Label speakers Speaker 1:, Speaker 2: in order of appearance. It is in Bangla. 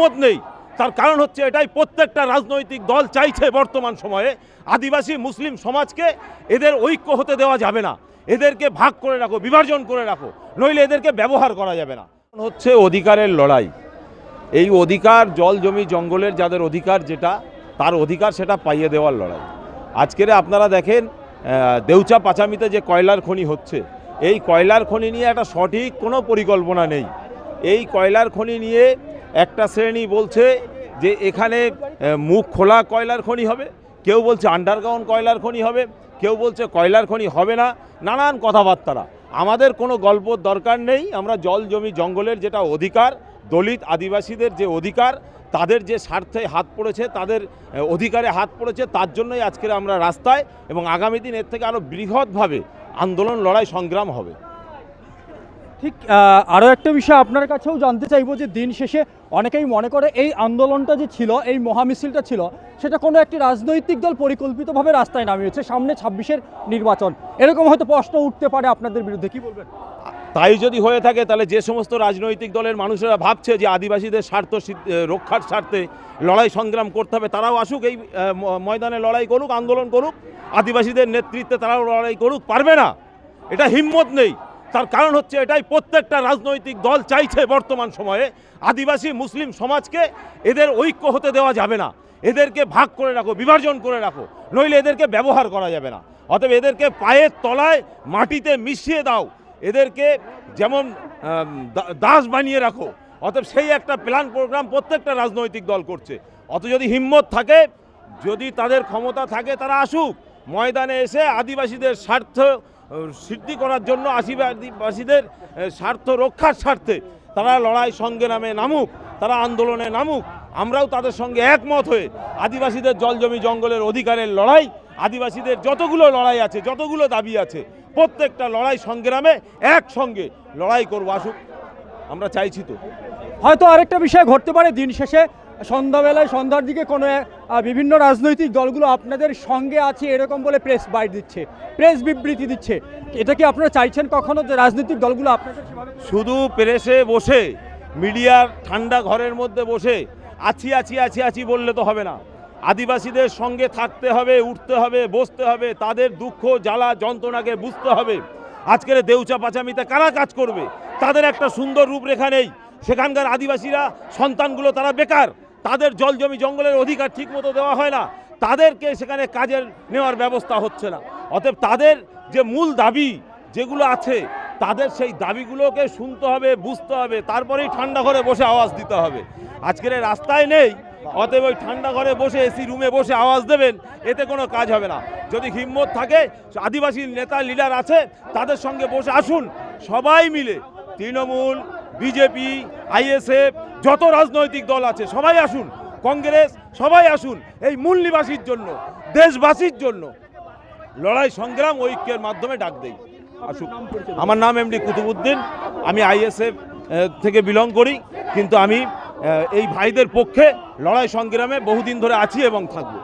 Speaker 1: মত নেই। তার কারণ হচ্ছে এটাই, প্রত্যেকটা রাজনৈতিক দল চাইছে বর্তমান সময়ে আদিবাসী মুসলিম সমাজকে এদের ঐক্য হতে দেওয়া যাবে না। এদেরকে ভাগ করে রাখো, বিভাজন করে রাখো, নইলে এদেরকে ব্যবহার করা যাবে না। হচ্ছে অধিকারের লড়াই। এই অধিকার, জল, জমি, জঙ্গলের যাদের অধিকার যেটা, তার অধিকার সেটা পাইয়ে দেওয়ার লড়াই। আজকের আপনারা দেখেন দেউচা পাচামিতে যে কয়লার খনি হচ্ছে, এই কয়লার খনি নিয়ে একটা সঠিক কোনো পরিকল্পনা নেই। এই কয়লার খনি নিয়ে একটা শ্রেণি বলছে যে এখানে মুখ খোলা কয়লার খনি হবে, কেউ বলছে আন্ডারগ্রাউন্ড কয়লার খনি হবে, কেউ বলছে কয়লার খনি হবে না, নানান কথাবার্তারা। আমাদের কোনো গল্পর দরকার নেই, আমরা জল জমি জঙ্গলের যেটা অধিকার, দলিত আদিবাসীদের যে অধিকার, তাদের যে স্বার্থে হাত পড়েছে, তাদের অধিকারে হাত পড়েছে, তার জন্যই আজকের আমরা রাস্তায় এবং আগামী দিন এর থেকে আরও বৃহৎভাবে আন্দোলন, লড়াই, সংগ্রাম হবে।
Speaker 2: ঠিক আরও একটা বিষয় আপনার কাছেও জানতে চাইব যে দিন শেষে অনেকেই মনে করে এই আন্দোলনটা যে ছিল, এই মহামিছিলটা ছিল, সেটা কোনো একটি রাজনৈতিক দল পরিকল্পিতভাবে রাস্তায় নামিয়েছে সামনে ছাব্বিশের নির্বাচন। এরকম হয়তো প্রশ্ন উঠতে পারে আপনাদের বিরুদ্ধে, কি বলবেন?
Speaker 1: তাই যদি হয়ে থাকে, তাহলে যে সমস্ত রাজনৈতিক দলের মানুষেরা ভাবছে যে আদিবাসীদের স্বার্থ, রক্ষার স্বার্থে লড়াই সংগ্রাম করতে হবে, তারাও আসুক, এই ময়দানে লড়াই করুক, আন্দোলন করুক, আদিবাসীদের নেতৃত্বে তারাও লড়াই করুক, পারবে না। এটা হিম্মত নেই। তার কারণ হচ্ছে এটাই, প্রত্যেকটা রাজনৈতিক দল চাইছে বর্তমান সময়ে আদিবাসী মুসলিম সমাজকে এদের ঐক্য হতে দেওয়া যাবে না। এদেরকে ভাগ করে রাখো, বিভাজন করে রাখো, নইলে এদেরকে ব্যবহার করা যাবে না। অতএব এদেরকে পায়ের তলায় মাটিতে মিশিয়ে দাও। এদেরকে যেমন দাস বানিয়ে রাখো। অতএব সেই একটা প্ল্যান প্রোগ্রাম প্রত্যেকটা রাজনৈতিক দল করছে। অত যদি হিম্মত থাকে, যদি তাদের ক্ষমতা থাকে, তারা আসুক। ময়দানে এসে আদিবাসীদের স্বার্থ সিদ্ধি করার জন্য আদিবাসীদের স্বার্থ রক্ষার স্বার্থে তারা লড়াই সঙ্গে নামে নামুক, তারা আন্দোলনে নামুক, আমরাও তাদের সঙ্গে একমত হয়ে আদিবাসীদের জল জমি জঙ্গলের অধিকারের লড়াই, আদিবাসীদের যতগুলো লড়াই আছে, যতগুলো দাবি আছে, প্রত্যেকটা লড়াই সংগ্রামে একসঙ্গে লড়াই করব, আসুক। আমরা চাইছি তো।
Speaker 2: হয়তো আরেকটা বিষয় ঘটতে পারে দিন শেষে সন্ধ্যাবেলায় সন্ধ্যার দিকে কোনো বিভিন্ন রাজনৈতিক দলগুলো আপনাদের সঙ্গে আছে এরকম বলে প্রেস বাইট দিচ্ছে প্রেস বিবৃতি দিচ্ছে। এটা কি আপনারা চাইছেন কখনো যে রাজনৈতিক দলগুলো আপনাদের
Speaker 1: শুধু প্রেসে বসে, মিডিয়ার ঠান্ডা ঘরের মধ্যে বসে, আছি আছি আছি আছি বললে তো হবে না। আদিবাসীদের সঙ্গে থাকতে হবে, উঠতে হবে, বসতে হবে, তাদের দুঃখ, জ্বালা, যন্ত্রণাকে বুঝতে হবে। আজকের দেউচা পাচামিতে কারা কাজ করবে? তাদের একটা সুন্দর রূপরেখা নেই। সেখানকার আদিবাসীরা সন্তানগুলো তারা বেকার। তাদের জল জমি জঙ্গলের অধিকার ঠিকমতো দেওয়া হয় না। তাদেরকে সেখানে কাজের নেওয়ার ব্যবস্থা হচ্ছে না। অতএব তাদের যে মূল দাবি যেগুলো আছে, তাদের সেই দাবিগুলোকে শুনতে হবে, বুঝতে হবে, তারপরেই ঠান্ডা ঘরে বসে আওয়াজ দিতে হবে। আজকের রাস্তায় নেই, অতএব ওই ঠান্ডা ঘরে বসে এসি রুমে বসে আওয়াজ দেবেন, এতে কোনো কাজ হবে না। যদি হিম্মত থাকে, আদিবাসী নেতা, লিডার আছে, তাদের সঙ্গে বসে আসুন। সবাই মিলে, তৃণমূল, বিজেপি, আইএসএফ যত রাজনৈতিক দল আছে, সবাই আসুন। কংগ্রেস, সবাই আসুন এই মূল নিবাসীর জন্য, দেশবাসীর জন্য। লড়াই সংগ্রাম, ঐক্যের মাধ্যমে ডাক দেই। আসুন আমার নাম এমডি কুতুবুদ্দিন। আমি আইএসএফ থেকে বিলং করি, কিন্তু আমি এই ভাইদের পক্ষে লড়াই সংগ্রামে বহুদিন ধরে আছি এবং থাকব।